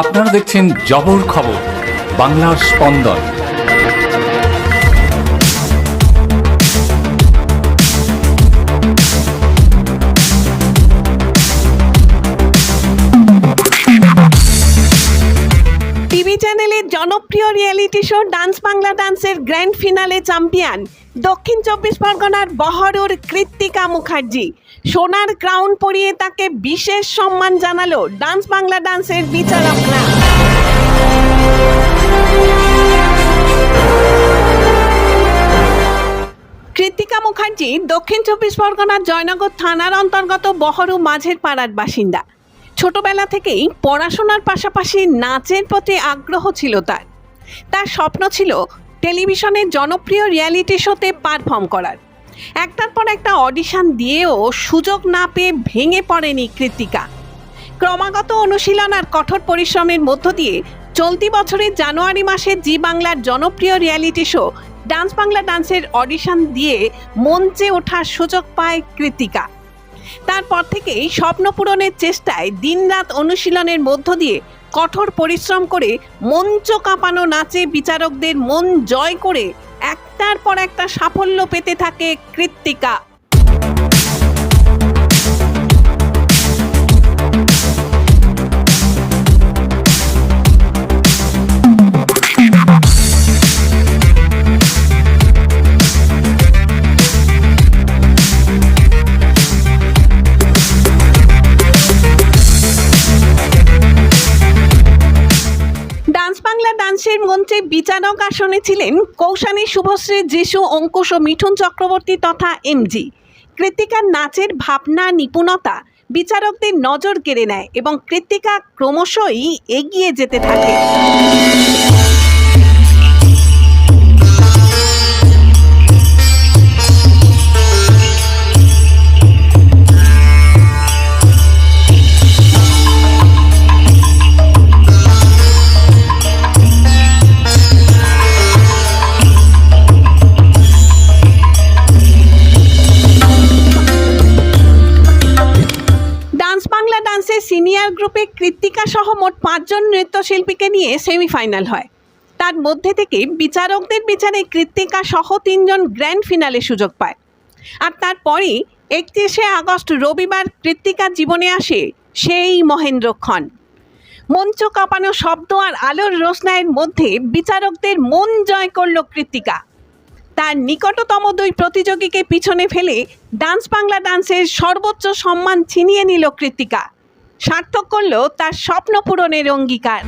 আপনারা দেখছেন জবর খবর, বাংলার স্পন্দন। চ্যানেলের জনপ্রিয় রিয়েলিটি শো ডান্স বাংলা ডান্সের গ্র্যান্ড ফিনালে চ্যাম্পিয়ন দক্ষিণ চব্বিশ পরগনার বহরুর কৃত্তিকা মুখার্জি। সোনার ক্রাউন পরিয়ে তাকে বিশেষ সম্মান জানালো ডান্স বাংলা ডান্সের বিচারকরা। কৃত্তিকা মুখার্জি, দক্ষিণ চব্বিশ পরগনার জয়নগর থানার অন্তর্গত বহরু মাঝের পাড়ার বাসিন্দা। ছোটবেলা থেকেই পড়াশোনার পাশাপাশি নাচের প্রতি আগ্রহ ছিল তার। তার স্বপ্ন ছিল টেলিভিশনের জনপ্রিয় রিয়ালিটি শোতে পারফর্ম করার। একটার পর একটা অডিশন দিয়েও সুযোগ না পেয়ে ভেঙে পড়েনি কৃত্তিকা ক্রমাগত অনুশীলন আর কঠোর পরিশ্রমের মধ্য দিয়ে চলতি বছরের জানুয়ারি মাসে জি বাংলার জনপ্রিয় রিয়ালিটি শো ডান্স বাংলা ডান্সের অডিশন দিয়ে মঞ্চে ওঠার সুযোগ পায় কৃত্তিকা তারপর থেকেই স্বপ্ন পূরণের চেষ্টায় দিনরাত অনুশীলনের মধ্য দিয়ে কঠোর পরিশ্রম করে মঞ্চ কাঁপানো নাচে বিচারকদের মন জয় করে একটার পর একটা সাফল্য পেতে থাকে কৃত্তিকা। বাংলা ডান্সের মঞ্চে বিচারক আসনে ছিলেন কৌশানী শুভশ্রী যিশু, অঙ্কুশ ও মিঠুন চক্রবর্তী তথা এমজি কৃত্তিকার নাচের ভাবনা, নিপুণতা বিচারকদের নজর কেড়ে নেয় এবং কৃত্তিকা ক্রমশই এগিয়ে যেতে থাকে। গ্রুপে কৃত্তিকা সহ মোট পাঁচজন নৃত্যশিল্পীকে নিয়ে সেমিফাইনাল হয়। তার মধ্যে থেকে বিচারকদের বিচারে কৃত্তিকা সহ তিনজন গ্র্যান্ড ফিনালে সুযোগ পায়। আর তারপরেই একত্রিশে আগস্ট রবিবার কৃত্তিকার জীবনে আসে সেই মহেন্দ্রক্ষণ মঞ্চ কাঁপানো শব্দ আর আলোর রোশনাইয়ের মধ্যে বিচারকদের মন জয় করল কৃত্তিকা। তার নিকটতম দুই প্রতিযোগীকে পিছনে ফেলে ডান্স বাংলা ডান্সের সর্বোচ্চ সম্মান ছিনিয়ে নিল কৃত্তিকা। সার্থক করল তার স্বপ্ন পূরণের অঙ্গীকার।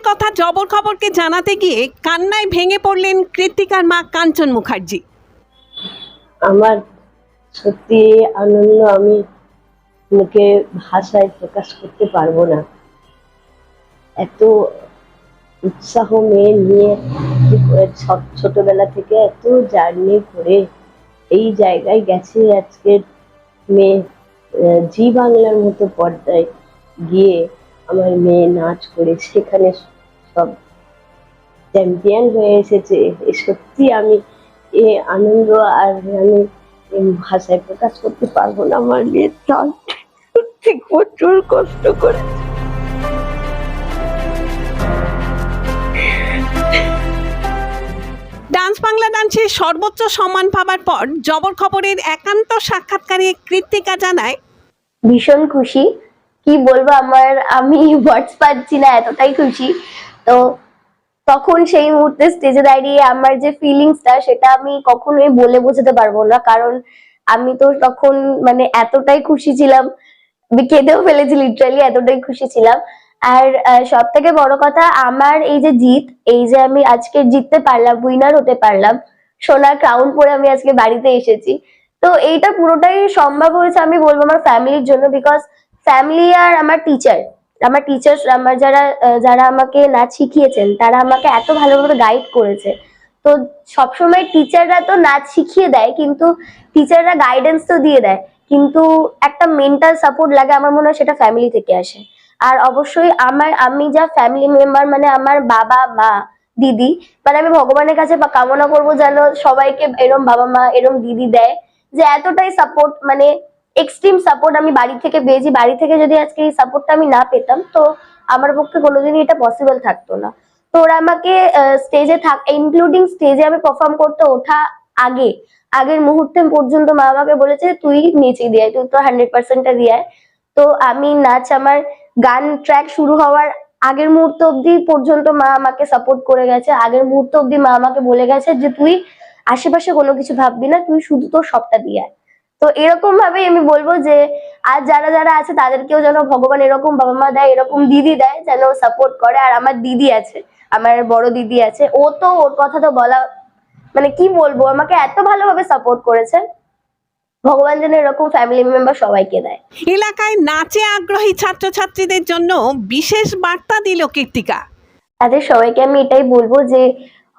সাফল্যের কথা জবর খবরকে জানাতে গিয়ে কান্নায় ভেঙে পড়লেন কৃত্তিকার মা কাঞ্চন মুখার্জি। আমার সত্যি আনন্দ, আমি মুখে ভাষায় প্রকাশ করতে পারব না। এত উৎসাহ মেয়ে নিয়ে ছোটবেলা থেকে এত জার্নি করে এই জায়গায় গেছে আজকের মেয়ে জি বাংলার মতো পর্দায় গিয়ে আমার মেয়ে নাচ করে সেখানে সব চ্যাম্পিয়ন হয়ে এসেছে। সত্যি আমি এ আনন্দ আর আমি ভাষায় প্রকাশ করতে পারব না আমার মেয়ের চাল সত্যি প্রচুর কষ্ট করে। ডান্স বাংলা ডান্সের সর্বোচ্চ সম্মান পাবার পর জবর খবরের একান্ত সাক্ষাৎকারে কৃত্তিকা জানায় ভীষণ খুশি। কি বলব আমার, আমি ওয়ার্ডস পাচ্ছি না, এতটাই খুশি। তো তখন সেই মুহূর্তে স্টেজে দাঁড়িয়ে আমার যে ফিলিংসটা সেটা আমি কখনোই বলে বোঝাতে পারব না। কারণ আমি তো তখন মানে এতটাই খুশি ছিলাম কেঁদেও ফেলেছি লিটারালি এতটাই খুশি ছিলাম। আর সব থেকে বড় কথা, আমার এই যে জিত, এই যে আমি আজকে জিততে পারলাম উইনার হতে পারলাম, সোনার ক্রাউন পরে আমি আজকে বাড়িতে এসেছি। তো এইটা পুরোটাই সম্ভব হয়েছে আমি বলব আমার ফ্যামিলির জন্য বিকজ ফ্যামিলি আর আমার টিচার আমার টিচার আমার যারা যারা আমাকে নাচ শিখিয়েছেন, তারা আমাকে এত ভালোভাবে গাইড করেছে। তো সবসময় টিচাররা তো নাচ শিখিয়ে দেয়, কিন্তু টিচাররা গাইডেন্স তো দিয়ে দেয়। কিন্তু একটা মেন্টাল সাপোর্ট লাগে, আমার মনে হয় সেটা ফ্যামিলি থেকে আসে। আর অবশ্যই আমার, আমি যা ফ্যামিলি মেম্বার মানে আমার বাবা, মা, দিদি মানে আমি ভগবানের কাছে কামনা করব যেন সবাইকে এরম বাবা মা, এরম দিদি দেয়, যে এতটাই সাপোর্ট মানে এক্সট্রিম সাপোর্ট আমি বাড়ি থেকে পেয়েছি বাড়ি থেকে যদি আজকে এই সাপোর্টটা আমি না পেতাম, তো আমার পক্ষে কোনোদিনই এটা পসিবল থাকতো না তো ওরা আমাকে স্টেজে থাক ইনক্লুডিং স্টেজে আমি পারফর্ম করতে ওঠা আগে, আগের মুহূর্তে পর্যন্ত মা আমাকে বলেছে, তুই নেচে দিয়ে তুই তো হান্ড্রেড পার্সেন্টটা দিয়ে। তো আমি নাচ, আমার গান ট্র্যাক শুরু হওয়ার আগের মুহূর্ত অবধি পর্যন্ত মা আমাকে সাপোর্ট করে গেছে আগের মুহূর্ত অবধি মা আমাকে বলে গেছে যে, তুই আশেপাশে কোনো কিছু ভাববি না, তুই শুধু তোর সবটা দিয়ে। তো এরকম ভাবেই আমি বলব যে আর যারা যারা আছে তাদেরকেও যেন ভগবান এরকম বাবা মা দেয় এরকম দিদি দেয় যেন সাপোর্ট করে। আর আমার দিদি আছে আমার বড় দিদি আছে ও তো ওর কথা তো বলা মানে কি বলব আমাকে এত ভালোভাবে সাপোর্ট করেছে ভগবান যেন এরকম ফ্যামিলি মেম্বার সবাইকে দেয়। এলাকায় নাচে আগ্রহী ছাত্রছাত্রীদের জন্য বিশেষ বার্তা দিল কীর্তিকা। তাদের সবাইকে আমি এটাই বলব যে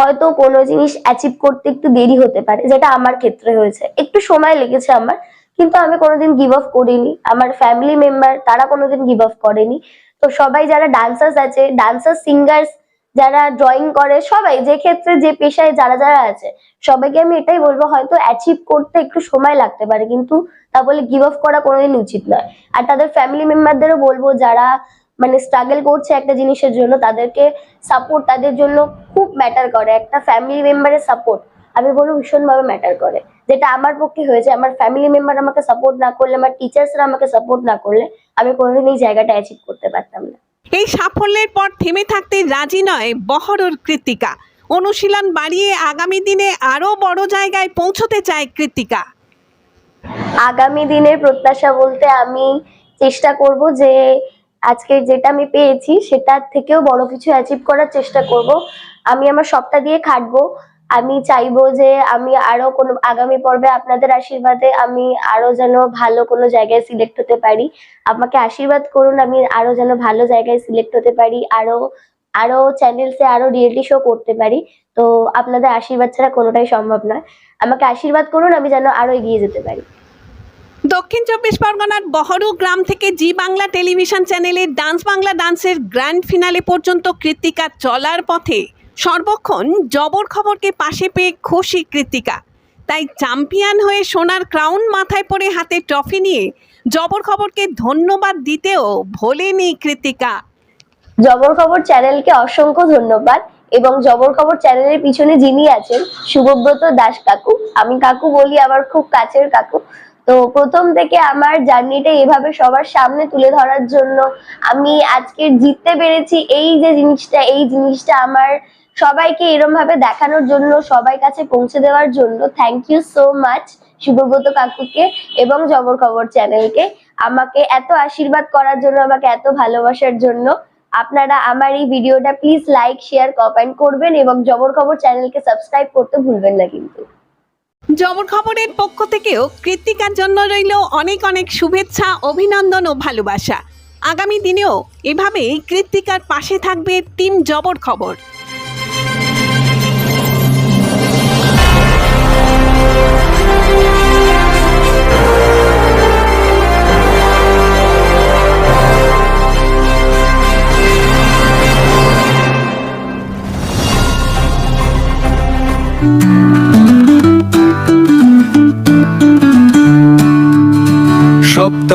হয়তো কোনো জিনিস অ্যাচিভ করতে একটু দেরি হতে পারে, যেটা আমার ক্ষেত্রে হয়েছে। একটু সময় লেগেছে আমার, কিন্তু আমি কোনোদিন গিভ আপ করিনি। আমার ফ্যামিলি মেম্বার তারা কোনোদিন গিভ আপ করেনি। তো সবাই যারা ডান্সার্স আছে ডান্সার সিঙ্গার্স যারা ড্রয়িং করে, সবাই যে ক্ষেত্রে যে পেশায় যারা যারা আছে, সবাইকে আমি এটাই বলব, হয়তো অ্যাচিভ করতে একটু সময় লাগতে পারে, কিন্তু তা বলে গিভ আপ করা কোনোদিন উচিত নয়। আর তাদের ফ্যামিলি মেম্বারদেরও বলব, যারা মানে স্ট্রাগল করছে একটা জিনিসের জন্য তাদেরকে সাপোর্ট তাদের জন্য খুব ম্যাটার করে। একটা ফ্যামিলি মেম্বারের সাপোর্ট আমি বলব ভীষণভাবে ম্যাটার করে। যেটা আমার পক্ষে হয়েছে আমার ফ্যামিলি মেম্বার আমাকে সাপোর্ট না করলে আমার টিচার্সরা আমাকে সাপোর্ট না করলে আমি কোনোদিন এই জায়গাটা অ্যাচিভ করতে পারতাম না। এই সাফল্যের পর থেমে থাকতে রাজি নয় বহরর কৃত্তিকা। অনুশীলন বাড়িয়ে আগামী দিনে আরও বড় জায়গায় পৌঁছতে চায় কৃত্তিকা। আগামী দিনের প্রত্যাশা বলতে আমি চেষ্টা করব যে আজকে যেটা আমি পেয়েছি, সেটার থেকেও বড় কিছু অ্যাচিভ করার চেষ্টা করব। আমি আমার সবটা দিয়ে খাটবো। আমি চাইব যে আমি আরও কোনো, আগামী পর্বে আপনাদের আশীর্বাদে আমি আরও যেন ভালো কোনো জায়গায় সিলেক্ট হতে পারি। আমাকে আশীর্বাদ করুন, আমি আরও যেন ভালো জায়গায় সিলেক্ট হতে পারি, আরও আরও চ্যানেলসে আরও রিয়েলিটি শো করতে পারি। তো আপনাদের আশীর্বাদ ছাড়া কোনোটাই সম্ভব নয়। আমাকে আশীর্বাদ করুন, আমি যেন আরও এগিয়ে যেতে পারি। দক্ষিণ চব্বিশ পরগনার বহরু গ্রাম থেকে জি বাংলা টেলিভিশন চ্যানেলের ডান্স বাংলা ডান্সের গ্র্যান্ড ফিনালে পর্যন্ত কৃত্তিকা চলার পথে সর্বক্ষণ জবর খবরকে পাশে পেয়ে খুশি কৃত্তিকা। তাই চ্যাম্পিয়ন হয়ে সোনার ক্রাউন মাথায় পরে হাতে ট্রফি নিয়ে জবর খবরকে ধন্যবাদ দিতেও ভোলেনি কৃত্তিকা। জবর খবর চ্যানেলকে অসংখ্য ধন্যবাদ এবং জবর খবর চ্যানেলের পিছনে যিনি আছেন শুভব্রত দাস কাকু। আমি কাকু বলি, আমার খুব কাছের কাকু। তো প্রথম থেকে আমার জার্নিটা এভাবে সবার সামনে তুলে ধরার জন্য আমি আজকে জিততে পেরেছি এই যে জিনিসটা, এই জিনিসটা আমার সবাইকে এরম ভাবে দেখানোর জন্য, সবাই কাছে পৌঁছে দেওয়ার জন্য thank you so much Subhabrata কাকুকে এবং জবর খবর চ্যানেলকে। আমাকে এত আশীর্বাদ করার জন্য, আমাকে এত ভালোবাসার জন্য। আপনারা আমার এই ভিডিওটা প্লিজ লাইক শেয়ার কমেন্ট করবেন এবং জবর খবর চ্যানেলকে সাবস্ক্রাইব করতে ভুলবেন না কিন্তু। জবর খবরের পক্ষ থেকেও কৃত্তিকার জন্য রইল অনেক অনেক শুভেচ্ছা, অভিনন্দন ও ভালোবাসা। আগামী দিনেও এভাবেই কৃত্তিকার পাশে থাকবে টিম জবর খবর।